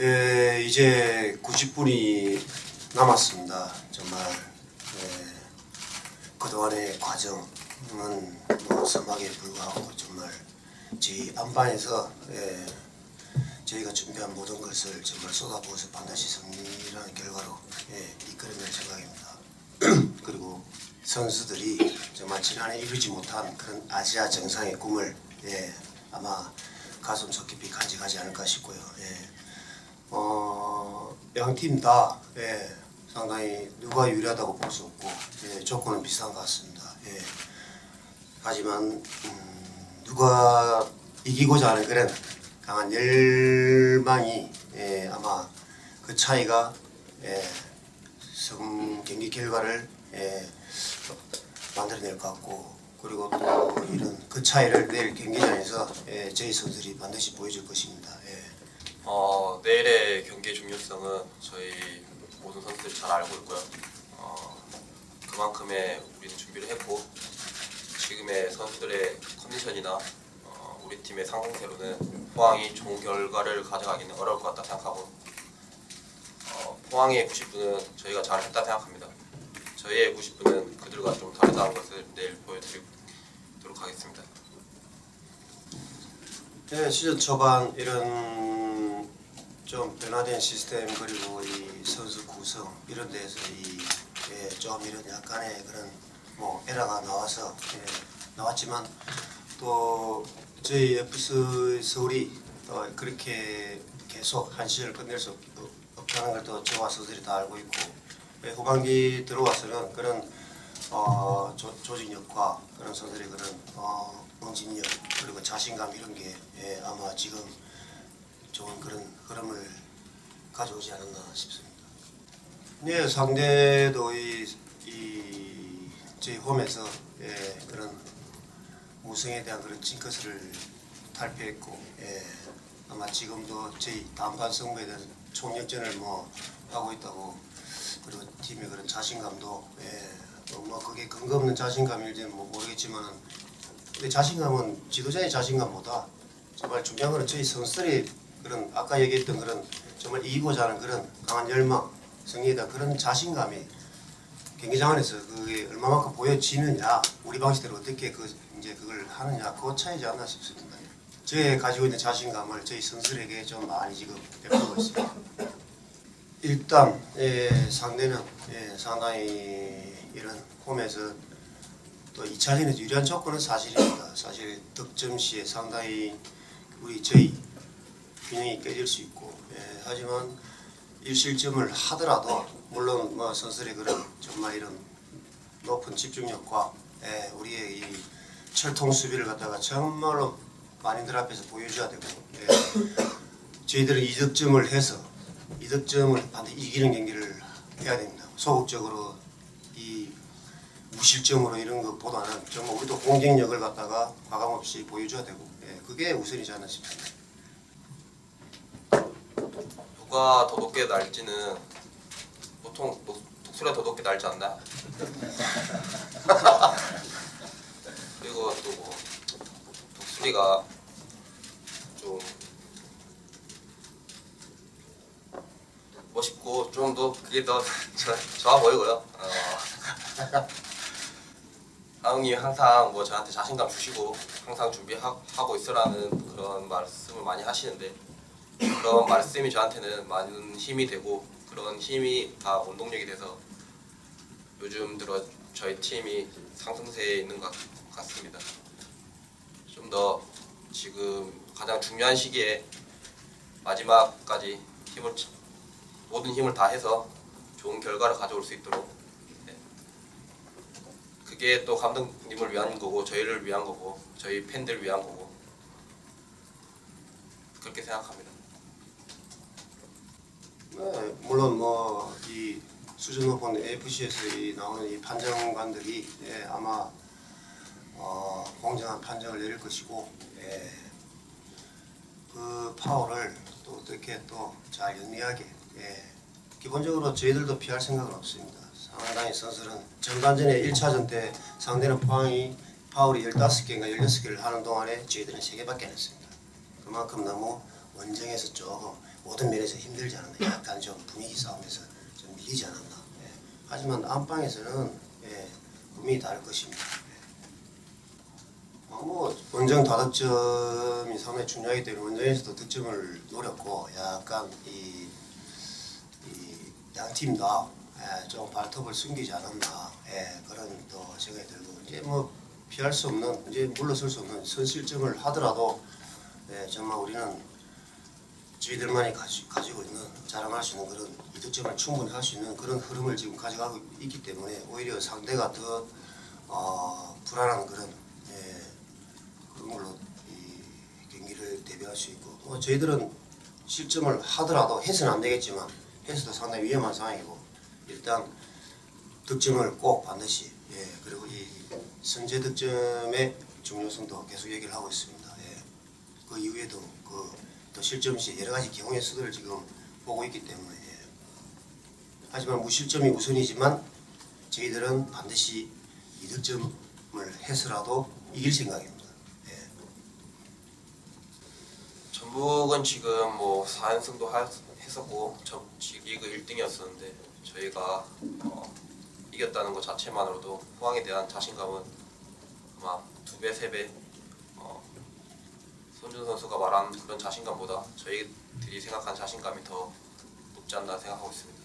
예, 이제 90분이 남았습니다. 정말 예, 그동안의 과정은 뭐 서막에 불과하고 정말 저희 안방에서 예, 저희가 준비한 모든 것을 정말 쏟아부어서 반드시 승리라는 결과로 예, 이끌어낼 생각입니다. 그리고 선수들이 정말 지난해 이루지 못한 그런 아시아 정상의 꿈을 예, 아마 가슴 속 깊이 간직하지 않을까 싶고요. 예. 어, 양팀 다 예, 상당히 누가 유리하다고 볼 수 없고 예, 조건은 비슷한 것 같습니다. 예. 하지만 음, 누가 이기고자 하는 그런 강한 열망이 예, 아마 그 차이가 예, 성 경기 결과를 예, 만들어낼 것 같고 그리고 또 이런 그 차이를 내일 경기장에서 예, 저희 선수들이 반드시 보여줄 것입니다. 예. 어, 내일의 경기의 중요성은 저희 모든 선수들이 잘 알고 있고요. 어, 그만큼의 우리는 준비를 했고 지금의 선수들의 컨디션이나 어, 우리 팀의 상승세로는 포항이 좋은 결과를 가져가기는 어려울 것 같다 생각하고 어, 포항의 90분은 저희가 잘 했다 생각합니다. 저희의 90분은 그들과 좀 다르다는 것을 내일 보여드리도록 하겠습니다. 네, 시즌 초반 이런 좀 변화된 시스템 그리고 이 선수 구성 이런 데서 이좀 이런 약간의 그런 뭐 에러가 나와서 예, 나왔지만 또 저희 FC 서울이 또 그렇게 계속 한 시즌을 끝낼 수 없, 없다는 걸 또 저와 선수들이 다 알고 있고 예, 후반기 들어와서는 그런 어, 조, 조직력과 그런 선수들의 그런 어, 응집력 그리고 자신감 이런 게 예, 아마 지금 좋은 그런 흐름을 가져오지 않았나 싶습니다. 네, 상대도 이, 이 저희 홈에서 예, 그런 우승에 대한 그런 징크스를 탈피했고 예, 아마 지금도 저희 단판 승부에 대한 총력전을 뭐 하고 있다고 그리고 팀의 그런 자신감도 예, 또뭐 그게 근거 없는 자신감일지는 뭐 모르겠지만 근데 자신감은 지도자의 자신감보다 정말 중요한 거는 저희 선수들이 그런 아까 얘기했던 그런 정말 이기고자 하는 그런 강한 열망 승리에 대한 그런 자신감이 경기장 안에서 그게 얼마만큼 보여지느냐 우리 방식대로 어떻게 그 이제 그걸 하느냐 그 차이지 않나 싶습니다. 저희 가지고 있는 자신감을 저희 선수들에게 좀 많이 지금 베풀고 있습니다. 일단 예, 상대는 예, 상당히 이런 홈에서 또 2차전에서 유리한 조건은 사실입니다. 사실 득점 시에 상당히 우리 저희 균형이 깨질 수 있고 예, 하지만 일실점을 하더라도 물론 뭐 선수들의 그런 정말 이런 높은 집중력과 예, 우리의 이 철통 수비를 갖다가 정말로 만인들 앞에서 보여줘야 되고 예, 저희들은 이득점을 해서 이 득점을 반드시 이기는 경기를 해야 됩니다. 소극적으로 이 무실점으로 이런 것보다는 정말 우리도 공격력을 갖다가 과감없이 보여줘야 되고 예, 그게 우선이지 않나 싶습니다. 누가 더 높게 날지는 보통 녹- 독수리가 더 높게 날지 않나? 그리고 또 뭐 독수리가 좀 멋있고 좀 더 그게 더 저- 좋아 보이고요. 어, 하웅이 항상 뭐 저한테 자신감 주시고 항상 준비하고 있으라는 그런 말씀을 많이 하시는데 그런 말씀이 저한테는 많은 힘이 되고 그런 힘이 다 원동력이 돼서 요즘 들어 저희 팀이 상승세에 있는 것 같습니다. 좀 더 지금 가장 중요한 시기에 마지막까지 힘을 치- 모든 힘을 다해서 좋은 결과를 가져올 수 있도록 네. 그게 또 감독님을 위한 거고 저희를 위한 거고 저희 팬들을 위한 거고 그렇게 생각합니다. 네, 물론 뭐 이 수준 높은 AFC에서 이 나오는 이 판정관들이 예, 아마 어, 공정한 판정을 내릴 것이고 예, 그 파워를 또 어떻게 또잘 영리하게 예, 기본적으로 저희들도 피할 생각은 없습니다. 상당히 선수는 전반전에 1차전 때 상대는 포항이 파울이 15개인가 16개를 하는 동안에 저희들은 3개밖에 안 했습니다. 그만큼 너무 원정에서 조금 모든 면에서 힘들지 않았나 약간 좀 분위기 싸움에서 좀 밀리지 않았나 예. 하지만 안방에서는 예, 분명히 다를 것입니다 어, 뭐 원정 다득점이 상당히 중요하기 때문에 원정에서도 득점을 노렸고 약간 이, 이 양 팀다 예, 좀 발톱을 숨기지 않았나 예, 그런 또 생각이 들고 이제 뭐 피할 수 없는 이제 물러설 수 없는 선실점을 하더라도 예, 정말 우리는 저희들만이 가지, 가지 고 있는 자랑할 수 있는 그런 이득점을 충분히 할 수 있는 그런 흐름을 지금 가져가고 있기 때문에 오히려 상대가 더 어, 불안한 그런 예, 그런 걸로 이 경기를 대비할 수 있고 뭐 저희들은 실점을 하더라도 해서는 안 되겠지만 해서도 상당히 위험한 상황이고 일단 득점을 꼭 반드시 예 그리고 이 선제 득점의 중요성도 계속 얘기를 하고 있습니다. 예. 그 이후에도 그 또 실점 시 여러 가지 경우의 수들을 지금 보고 있기 때문에 예. 하지만 무실점이 우선이지만 저희들은 반드시 이 득점을 해서라도 이길 생각입니다. 예. 전북은 지금 뭐 4연승도 하, 했었고 전 리그 1등이었었는데 저희가 어, 이겼다는 것 자체만으로도 포항에 대한 자신감은 아마 두 배, 세 배. 어, 손준 선수가 말한 그런 자신감보다 저희들이 생각한 자신감이 더 높지 않나 생각하고 있습니다.